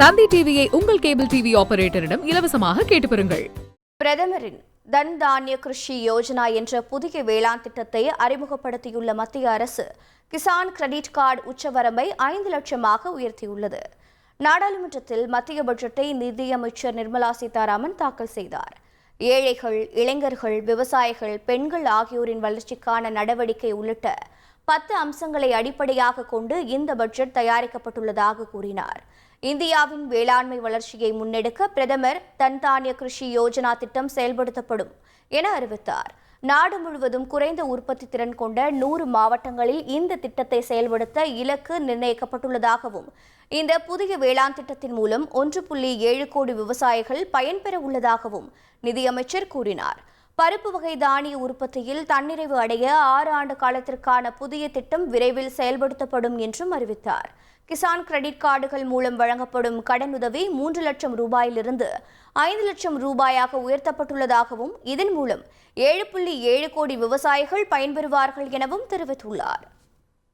தந்தி டிவியை உங்கள் cable TV ஆபரேட்டரிடம் இலவசமாக கேட்டு பெறுங்கள். பிரதமரின் தன் தானிய கிருஷி யோஜனா என்ற புதிய வேளாண் திட்டத்தை அறிமுகப்படுத்தியுள்ள மத்திய அரசு கிசான் கிரெடிட் கார்டு உச்சவரம்பை ஐந்து லட்சமாக உயர்த்தியுள்ளது. நாடாளுமன்றத்தில் மத்திய பட்ஜெட்டை நிதியமைச்சர் நிர்மலா சீதாராமன் தாக்கல் செய்தார். ஏழைகள் இளைஞர்கள் விவசாயிகள் பெண்கள் ஆகியோரின் வளர்ச்சிக்கான நடவடிக்கை உள்ளிட்ட பத்து அம்சங்களை அடிப்படையாக கொண்டு இந்த பட்ஜெட் தயாரிக்கப்பட்டுள்ளதாக கூறினார். இந்தியாவின் வேளாண்மை வளர்ச்சியை முன்னெடுக்க பிரதமர் தன்தானிய கிருஷி யோஜனா திட்டம் செயல்படுத்தப்படும் என அறிவித்தார். நாடு முழுவதும் குறைந்த உற்பத்தி திறன் கொண்ட நூறு மாவட்டங்களில் இந்த திட்டத்தை செயல்படுத்த இலக்கு நிர்ணயிக்கப்பட்டுள்ளதாகவும் இந்த புதிய வேளாண் திட்டத்தின் மூலம் ஒன்று புள்ளி ஏழு கோடி விவசாயிகள் பயன்பெற உள்ளதாகவும் நிதியமைச்சர் கூறினார். பருப்பு வகை தானிய உற்பத்தியில் தன்னிறைவு அடைய ஆறு ஆண்டு காலத்திற்கான புதிய திட்டம் விரைவில் செயல்படுத்தப்படும் என்றும் அறிவித்தார். கிசான் கிரெடிட் கார்டுகள் மூலம் வழங்கப்படும் கடனுதவி மூன்று லட்சம் ரூபாயிலிருந்து ஐந்து லட்சம் ரூபாயாக உயர்த்தப்பட்டுள்ளதாகவும் இதன் மூலம் ஏழு புள்ளி ஏழு கோடி விவசாயிகள் பயன்பெறுவார்கள் எனவும் தெரிவித்துள்ளார்.